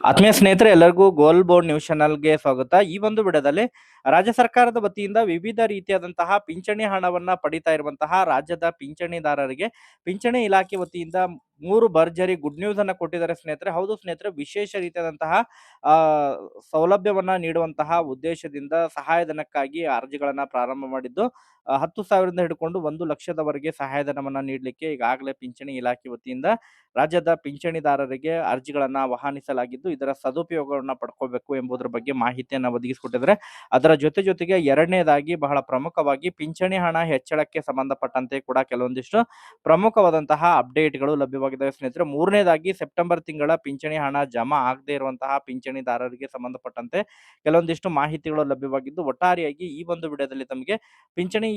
ಆತ್ಮೀಯ ಸ್ನೇಹಿತರೆ, ಎಲ್ಲರಿಗೂ ಗೋಲ್ ಬೋರ್ಡ್ ನ್ಯೂಸ್ ಚಾನಲ್ಗೆ ಸ್ವಾಗತ. ಈ ಒಂದು ವಿಡಿಯೋದಲ್ಲಿ ರಾಜ್ಯ ಸರ್ಕಾರದ ವತಿಯಿಂದ ವಿವಿಧ ರೀತಿಯಾದಂತಹ ಪಿಂಚಣಿ ಹಣವನ್ನ ಪಡಿತಾ ಇರುವಂತಹ ರಾಜ್ಯದ ಪಿಂಚಣಿದಾರರಿಗೆ ಪಿಂಚಣಿ ಇಲಾಖೆ ವತಿಯಿಂದ ಮೂರು ಭರ್ಜರಿ ಗುಡ್ ನ್ಯೂಸ್ ಅನ್ನ ಕೊಟ್ಟಿದ್ದಾರೆ ಸ್ನೇಹಿತರೆ. ಹೌದು ಸ್ನೇಹಿತರೆ, ವಿಶೇಷ ರೀತಿಯಾದಂತಹ ಸೌಲಭ್ಯವನ್ನ ನೀಡುವಂತಹ ಉದ್ದೇಶದಿಂದ ಸಹಾಯಧನಕ್ಕಾಗಿ ಅರ್ಜಿಗಳನ್ನ ಪ್ರಾರಂಭ ಮಾಡಿದ್ದು ಹತ್ತು ಸಾವಿರದಿಂದ ಹಿಡ್ಕೊಂಡು ಒಂದು ಲಕ್ಷದವರೆಗೆ ಸಹಾಯಧನವನ್ನು ನೀಡಲಿಕ್ಕೆ ಈಗಾಗಲೇ ಪಿಂಚಣಿ ಇಲಾಖೆ ವತಿಯಿಂದ ರಾಜ್ಯದ ಪಿಂಚಣಿದಾರರಿಗೆ ಅರ್ಜಿಗಳನ್ನು ಆಹ್ವಾನಿಸಲಾಗಿದ್ದು, ಇದರ ಸದುಪಯೋಗವನ್ನು ಪಡ್ಕೋಬೇಕು ಎಂಬುದರ ಬಗ್ಗೆ ಮಾಹಿತಿಯನ್ನು ಒದಗಿಸಿಕೊಟ್ಟಿದ್ದಾರೆ. ಅದರ ಜೊತೆ ಜೊತೆಗೆ ಎರಡನೇದಾಗಿ ಬಹಳ ಪ್ರಮುಖವಾಗಿ ಪಿಂಚಣಿ ಹಣ ಹೆಚ್ಚಳಕ್ಕೆ ಸಂಬಂಧಪಟ್ಟಂತೆ ಕೂಡ ಕೆಲವೊಂದಿಷ್ಟು ಪ್ರಮುಖವಾದಂತಹ ಅಪ್ಡೇಟ್ಗಳು ಲಭ್ಯವಾಗಿದ್ದಾವೆ. ಸ್ನೇಹಿತರೆ, ಮೂರನೇದಾಗಿ ಸೆಪ್ಟೆಂಬರ್ ತಿಂಗಳ ಪಿಂಚಣಿ ಹಣ ಜಮಾ ಆಗದೇ ಇರುವಂತಹ ಪಿಂಚಣಿದಾರರಿಗೆ ಸಂಬಂಧಪಟ್ಟಂತೆ ಕೆಲವೊಂದಿಷ್ಟು ಮಾಹಿತಿಗಳು ಲಭ್ಯವಾಗಿದ್ದು, ಒಟ್ಟಾರೆಯಾಗಿ ಈ ಒಂದು ವಿಡಿಯೋದಲ್ಲಿ ತಮಗೆ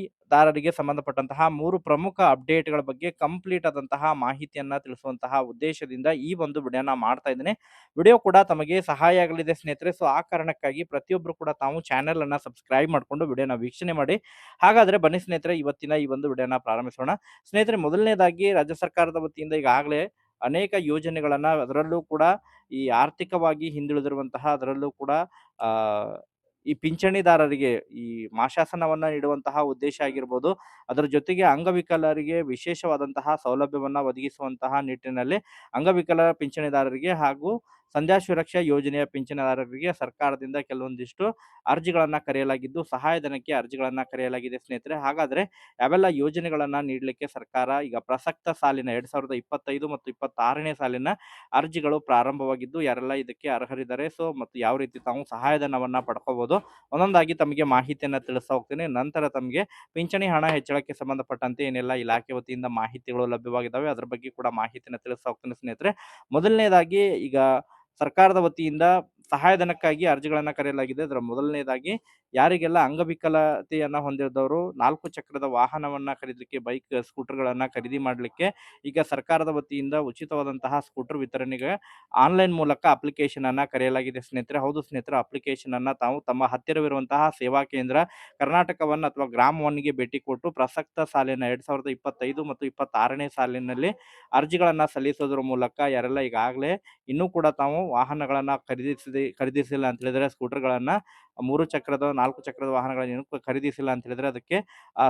ಪಿಂಚಣಿದಾರರಿಗೆ ಸಂಬಂಧಪಟ್ಟಂತಹ ಮೂರು ಪ್ರಮುಖ ಅಪ್ಡೇಟ್ಗಳ ಬಗ್ಗೆ ಕಂಪ್ಲೀಟ್ ಆದಂತಹ ಮಾಹಿತಿಯನ್ನ ತಿಳಿಸುವಂತಹ ಉದ್ದೇಶದಿಂದ ಈ ಒಂದು ವಿಡಿಯೋನ ಮಾಡ್ತಾ ಇದ್ದೇನೆ. ವಿಡಿಯೋ ಕೂಡ ತಮಗೆ ಸಹಾಯ ಆಗಲಿದೆ ಸ್ನೇಹಿತರೆ. ಸೊ, ಆ ಕಾರಣಕ್ಕಾಗಿ ಪ್ರತಿಯೊಬ್ಬರು ಕೂಡ ತಾವು ಚಾನೆಲ್ ಅನ್ನ ಸಬ್ಸ್ಕ್ರೈಬ್ ಮಾಡಿಕೊಂಡು ವಿಡಿಯೋನ ವೀಕ್ಷಣೆ ಮಾಡಿ. ಹಾಗಾದ್ರೆ ಬನ್ನಿ ಸ್ನೇಹಿತರೆ, ಇವತ್ತಿನ ಈ ಒಂದು ವಿಡಿಯೋನ ಪ್ರಾರಂಭಿಸೋಣ. ಸ್ನೇಹಿತರೆ, ಮೊದಲನೇದಾಗಿ ರಾಜ್ಯ ಸರ್ಕಾರದ ವತಿಯಿಂದ ಈಗಾಗಲೇ ಅನೇಕ ಯೋಜನೆಗಳನ್ನ ಅದರಲ್ಲೂ ಕೂಡ ಈ ಆರ್ಥಿಕವಾಗಿ ಹಿಂದುಳಿದಿರುವಂತಹ, ಅದರಲ್ಲೂ ಕೂಡ ಈ ಪಿಂಚಣಿದಾರರಿಗೆ ಈ ಮಾಶಾಸನವನ್ನ ನೀಡುವಂತಹ ಉದ್ದೇಶ ಆಗಿರ್ಬೋದು, ಅದರ ಜೊತೆಗೆ ಅಂಗವಿಕಲರಿಗೆ ವಿಶೇಷವಾದಂತಹ ಸೌಲಭ್ಯವನ್ನ ಒದಗಿಸುವಂತಹ ನಿಟ್ಟಿನಲ್ಲಿ ಅಂಗವಿಕಲ ಪಿಂಚಣಿದಾರರಿಗೆ ಹಾಗೂ ಸಂಧ್ಯಾ ಸುರಕ್ಷಾ ಯೋಜನೆಯ ಪಿಂಚಣಿದಾರರಿಗೆ ಸರ್ಕಾರದಿಂದ ಕೆಲವೊಂದಿಷ್ಟು ಅರ್ಜಿಗಳನ್ನ ಕರೆಯಲಾಗಿದ್ದು ಸಹಾಯಧನಕ್ಕೆ ಅರ್ಜಿಗಳನ್ನ ಕರೆಯಲಾಗಿದೆ ಸ್ನೇಹಿತರೆ. ಹಾಗಾದ್ರೆ ಯಾವೆಲ್ಲ ಯೋಜನೆಗಳನ್ನ ನೀಡಲಿಕ್ಕೆ ಸರ್ಕಾರ ಈಗ ಪ್ರಸಕ್ತ ಸಾಲಿನ ಎರಡ್ ಸಾವಿರದ ಇಪ್ಪತ್ತೈದು ಮತ್ತು ಇಪ್ಪತ್ತಾರನೇ ಸಾಲಿನ ಅರ್ಜಿಗಳು ಪ್ರಾರಂಭವಾಗಿದ್ದು, ಯಾರೆಲ್ಲ ಇದಕ್ಕೆ ಅರ್ಹರಿದ್ದಾರೆ? ಸೊ ಮತ್ತು ಯಾವ ರೀತಿ ತಾವು ಸಹಾಯಧನವನ್ನ ಪಡ್ಕೋಬಹುದು ಒಂದೊಂದಾಗಿ ತಮಗೆ ಮಾಹಿತಿಯನ್ನ ತಿಳಿಸ್ತಾ ಹೋಗ್ತೀನಿ. ನಂತರ ತಮಗೆ ಪಿಂಚಣಿ ಹಣ ಹೆಚ್ಚಳಕ್ಕೆ ಸಂಬಂಧಪಟ್ಟಂತೆ ಏನೆಲ್ಲ ಇಲಾಖೆ ವತಿಯಿಂದ ಮಾಹಿತಿಗಳು ಲಭ್ಯವಾಗಿದ್ದಾವೆ, ಅದ್ರ ಬಗ್ಗೆ ಕೂಡ ಮಾಹಿತಿಯನ್ನು ತಿಳಿಸ್ತಾ ಹೋಗ್ತೇನೆ ಸ್ನೇಹಿತರೆ. ಮೊದಲನೇದಾಗಿ ಈಗ ಸರ್ಕಾರದ ವತಿಯಿಂದ ಸಹಾಯಧನಕ್ಕಾಗಿ ಅರ್ಜಿಗಳನ್ನ ಕರೆಯಲಾಗಿದೆ. ಅದರ ಮೊದಲನೇದಾಗಿ ಯಾರಿಗೆಲ್ಲ ಅಂಗವಿಕಲತೆಯನ್ನ ಹೊಂದಿದವರು, ನಾಲ್ಕು ಚಕ್ರದ ವಾಹನವನ್ನ ಖರೀದಲಿಕ್ಕೆ, ಬೈಕ್, ಸ್ಕೂಟರ್ಗಳನ್ನ ಖರೀದಿ ಮಾಡಲಿಕ್ಕೆ ಈಗ ಸರ್ಕಾರದ ವತಿಯಿಂದ ಉಚಿತವಾದಂತಹ ಸ್ಕೂಟರ್ ವಿತರಣೆಗೆ ಆನ್ಲೈನ್ ಮೂಲಕ ಅಪ್ಲಿಕೇಶನ್ ಅನ್ನ ಕರೆಯಲಾಗಿದೆ. ಸ್ನೇಹಿತರೆ, ಹೌದು ಸ್ನೇಹಿತರೆ ಅಪ್ಲಿಕೇಶನ್ ಅನ್ನ ತಾವು ತಮ್ಮ ಹತ್ತಿರವಿರುವಂತಹ ಸೇವಾ ಕೇಂದ್ರ ಕರ್ನಾಟಕವನ್ನ ಅಥವಾ ಗ್ರಾಮ ಒನ್ಗೆ ಭೇಟಿ ಕೊಟ್ಟು ಪ್ರಸಕ್ತ ಸಾಲಿನ ಎರಡ್ ಸಾವಿರದ ಇಪ್ಪತ್ತೈದು ಮತ್ತು ಇಪ್ಪತ್ತಾರನೇ ಸಾಲಿನಲ್ಲಿ ಅರ್ಜಿಗಳನ್ನ ಸಲ್ಲಿಸೋದ್ರ ಮೂಲಕ ಯಾರೆಲ್ಲ ಈಗಾಗಲೇ ಇನ್ನೂ ಕೂಡ ತಾವು ವಾಹನಗಳನ್ನ ಖರೀದಿಸದೆ ಖರೀದಿಸಿಲ್ಲ ಅಂತ ಹೇಳಿದ್ರೆ ಸ್ಕೂಟರ್ಗಳನ್ನು ಮೂರು ಚಕ್ರದ, ನಾಲ್ಕು ಚಕ್ರದ ವಾಹನಗಳನ್ನು ಖರೀದಿಸಿಲ್ಲ ಅಂತ ಹೇಳಿದ್ರೆ ಅದಕ್ಕೆ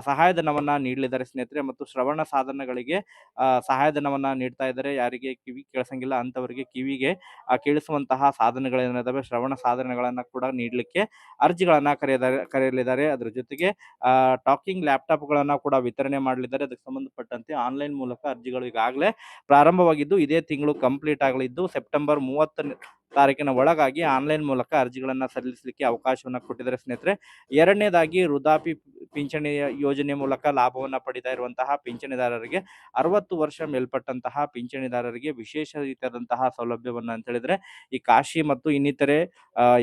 ಸಹಾಯಧನವನ್ನು ನೀಡಲಿದ್ದಾರೆ ಸ್ನೇಹಿತರೆ ಮತ್ತು ಶ್ರವಣ ಸಾಧನಗಳಿಗೆ ಸಹಾಯಧನವನ್ನು ನೀಡ್ತಾ ಇದ್ದಾರೆ. ಯಾರಿಗೆ ಕಿವಿ ಕೇಳಿಸಂಗಿಲ್ಲ ಅಂತವರಿಗೆ ಕಿವಿಗೆ ಕೇಳಿಸುವಂತಹ ಸಾಧನಗಳೇನಿದ್ದಾವೆ ಶ್ರವಣ ಸಾಧನಗಳನ್ನ ಕೂಡ ನೀಡಲಿಕ್ಕೆ ಅರ್ಜಿಗಳನ್ನು ಕರೆಯದಾರೆ, ಕರೆಯಲಿದ್ದಾರೆ. ಅದರ ಜೊತೆಗೆ ಟಾಕಿಂಗ್ ಲ್ಯಾಪ್ಟಾಪ್ಗಳನ್ನು ಕೂಡ ವಿತರಣೆ ಮಾಡಲಿದ್ದಾರೆ. ಅದಕ್ಕೆ ಸಂಬಂಧಪಟ್ಟಂತೆ ಆನ್ಲೈನ್ ಮೂಲಕ ಅರ್ಜಿಗಳು ಈಗಾಗಲೇ ಪ್ರಾರಂಭವಾಗಿದ್ದು ಇದೇ ತಿಂಗಳು ಕಂಪ್ಲೀಟ್ ಆಗಲಿದ್ದು ಸೆಪ್ಟೆಂಬರ್ ಮೂವತ್ತ ತಾರೀಕಿನ ಒಳಗಾಗಿ ಆನ್ಲೈನ್ ಮೂಲಕ ಅರ್ಜಿಗಳನ್ನು ಸಲ್ಲಿಸಲಿಕ್ಕೆ ಅವಕಾಶವನ್ನು ಕೊಟ್ಟಿದ್ದಾರೆ. ಸ್ನೇಹಿತರೆ, ಎರಡನೇದಾಗಿ ವೃದ್ಧಾಪಿ ಪಿಂಚಣಿ ಯೋಜನೆ ಮೂಲಕ ಲಾಭವನ್ನು ಪಡಿತಾ ಇರುವಂತಹ ಪಿಂಚಣಿದಾರರಿಗೆ ಅರವತ್ತು ವರ್ಷ ಮೇಲ್ಪಟ್ಟಂತಹ ಪಿಂಚಣಿದಾರರಿಗೆ ವಿಶೇಷ ರೀತಿಯಾದಂತಹ ಸೌಲಭ್ಯವನ್ನು ಅಂತ ಹೇಳಿದ್ರೆ, ಈ ಕಾಶಿ ಮತ್ತು ಇನ್ನಿತರೆ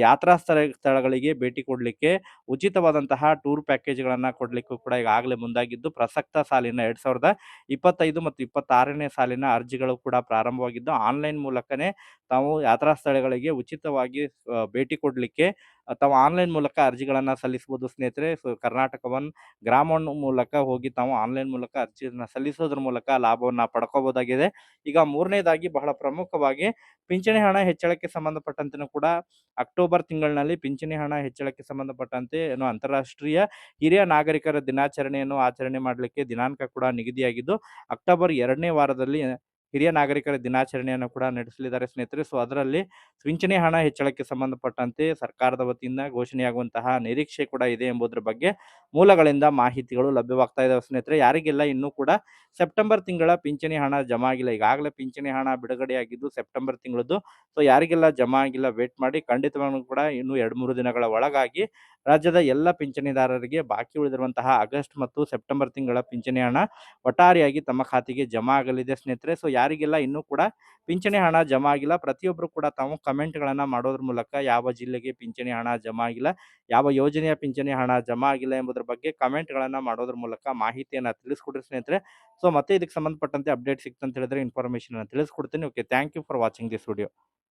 ಯಾತ್ರಾ ಸ್ಥಳ, ಸ್ಥಳಗಳಿಗೆ ಭೇಟಿ ಕೊಡಲಿಕ್ಕೆ ಉಚಿತವಾದಂತಹ ಟೂರ್ ಪ್ಯಾಕೇಜ್ಗಳನ್ನು ಕೊಡಲಿಕ್ಕೂ ಕೂಡ ಈಗಾಗಲೇ ಮುಂದಾಗಿದ್ದು, ಪ್ರಸಕ್ತ ಸಾಲಿನ ಎರಡ್ ಸಾವಿರದ ಇಪ್ಪತ್ತೈದು ಮತ್ತು ಇಪ್ಪತ್ತಾರನೇ ಸಾಲಿನ ಅರ್ಜಿಗಳು ಕೂಡ ಪ್ರಾರಂಭವಾಗಿದ್ದು, ಆನ್ಲೈನ್ ಮೂಲಕನೇ ತಾವು ಯಾತ್ರಾ ಸ್ಥಳಗಳಿಗೆ ಉಚಿತವಾಗಿ ಭೇಟಿ ಕೊಡಲಿಕ್ಕೆ ಅಥವಾ ಆನ್ಲೈನ್ ಮೂಲಕ ಅರ್ಜಿಗಳನ್ನು ಸಲ್ಲಿಸಬಹುದು ಸ್ನೇಹಿತರೆ. ಸೊ ಕರ್ನಾಟಕವನ್ನು ಗ್ರಾಮ ಮೂಲಕ ಹೋಗಿ ತಾವು ಆನ್ಲೈನ್ ಮೂಲಕ ಅರ್ಜಿಯನ್ನು ಸಲ್ಲಿಸೋದ್ರ ಮೂಲಕ ಲಾಭವನ್ನು ಪಡ್ಕೋಬೋದಾಗಿದೆ ಈಗ ಮೂರನೇದಾಗಿ ಬಹಳ ಪ್ರಮುಖವಾಗಿ ಪಿಂಚಣಿ ಹಣ ಹೆಚ್ಚಳಕ್ಕೆ ಸಂಬಂಧಪಟ್ಟಂತೆ ಕೂಡ ಅಕ್ಟೋಬರ್ ತಿಂಗಳಿನಲ್ಲಿ ಪಿಂಚಣಿ ಹಣ ಹೆಚ್ಚಳಕ್ಕೆ ಸಂಬಂಧಪಟ್ಟಂತೆ ಏನು ಅಂತಾರಾಷ್ಟ್ರೀಯ ಹಿರಿಯ ನಾಗರಿಕರ ದಿನಾಚರಣೆಯನ್ನು ಆಚರಣೆ ಮಾಡಲಿಕ್ಕೆ ದಿನಾಂಕ ಕೂಡ ನಿಗದಿಯಾಗಿದ್ದು, ಅಕ್ಟೋಬರ್ ಎರಡನೇ ವಾರದಲ್ಲಿ ಹಿರಿಯ ನಾಗರಿಕರ ದಿನಾಚರಣೆಯನ್ನು ಕೂಡ ನಡೆಸಲಿದ್ದಾರೆ ಸ್ನೇಹಿತರೆ. ಸೊ ಅದರಲ್ಲಿ ಪಿಂಚಣಿ ಹಣ ಹೆಚ್ಚಳಕ್ಕೆ ಸಂಬಂಧಪಟ್ಟಂತೆ ಸರ್ಕಾರದ ವತಿಯಿಂದ ಘೋಷಣೆಯಾಗುವಂತಹ ನಿರೀಕ್ಷೆ ಕೂಡ ಇದೆ ಎಂಬುದರ ಬಗ್ಗೆ ಮೂಲಗಳಿಂದ ಮಾಹಿತಿಗಳು ಲಭ್ಯವಾಗ್ತಾ ಇದಾವೆ ಸ್ನೇಹಿತರೆ. ಯಾರಿಗೆಲ್ಲ ಇನ್ನೂ ಕೂಡ ಸೆಪ್ಟೆಂಬರ್ ತಿಂಗಳ ಪಿಂಚಣಿ ಹಣ ಜಮಾ ಆಗಿಲ್ಲ, ಈಗಾಗಲೇ ಪಿಂಚಣಿ ಹಣ ಬಿಡುಗಡೆಯಾಗಿದ್ದು ಸೆಪ್ಟೆಂಬರ್ ತಿಂಗಳದ್ದು. ಸೊ ಯಾರಿಗೆಲ್ಲ ಜಮಾ ಆಗಿಲ್ಲ ವೇಟ್ ಮಾಡಿ ಖಂಡಿತವಾಗೂ ಕೂಡ ಇನ್ನು ಎರಡು ಮೂರು ದಿನಗಳ ಒಳಗಾಗಿ ರಾಜ್ಯದ ಎಲ್ಲ ಪಿಂಚಣಿದಾರರಿಗೆ ಬಾಕಿ ಉಳಿದಿರುವಂತಹ ಆಗಸ್ಟ್ ಮತ್ತು ಸೆಪ್ಟೆಂಬರ್ ತಿಂಗಳ ಪಿಂಚಣಿ ಹಣ ಒಟ್ಟಾರೆಯಾಗಿ ತಮ್ಮ ಖಾತೆಗೆ ಜಮಾ ಆಗಲಿದೆ ಸ್ನೇಹಿತರೆ. ಸೊ, ಯಾರಿಗೆಲ್ಲ ಇನ್ನೂ ಕೂಡ ಪಿಂಚಣಿ ಹಣ ಜಮಾ ಆಗಿಲ್ಲ. ಪ್ರತಿಯೊಬ್ಬರು ಕೂಡ ತಾವು ಕಮೆಂಟ್ಗಳನ್ನು ಮಾಡೋದ್ರ ಮೂಲಕ ಯಾವ ಜಿಲ್ಲೆಗೆ ಪಿಂಚಣಿ ಹಣ ಜಮಾ ಆಗಿಲ್ಲ, ಯಾವ ಯೋಜನೆಯ ಪಿಂಚಣಿ ಹಣ ಜಮಾ ಆಗಿಲ್ಲ ಎಂಬುದರ ಬಗ್ಗೆ ಕಮೆಂಟ್ಗಳನ್ನು ಮಾಡೋದ್ರ ಮೂಲಕ ಮಾಹಿತಿಯನ್ನು ತಿಳಿಸ್ಕೊಡ್ರಿ ಸ್ನೇಹಿತರೆ. ಸೊ, ಮತ್ತೆ ಇದಕ್ಕೆ ಸಂಬಂಧಪಟ್ಟಂತೆ ಅಪ್ಡೇಟ್ ಸಿಗ್ತಂತ ಹೇಳಿದ್ರೆ ಇನ್ಫಾರ್ಮೇಷನ್ ತಿಳಿಸ್ಕೊಡ್ತೀನಿ. Okay, thank you for watching this video.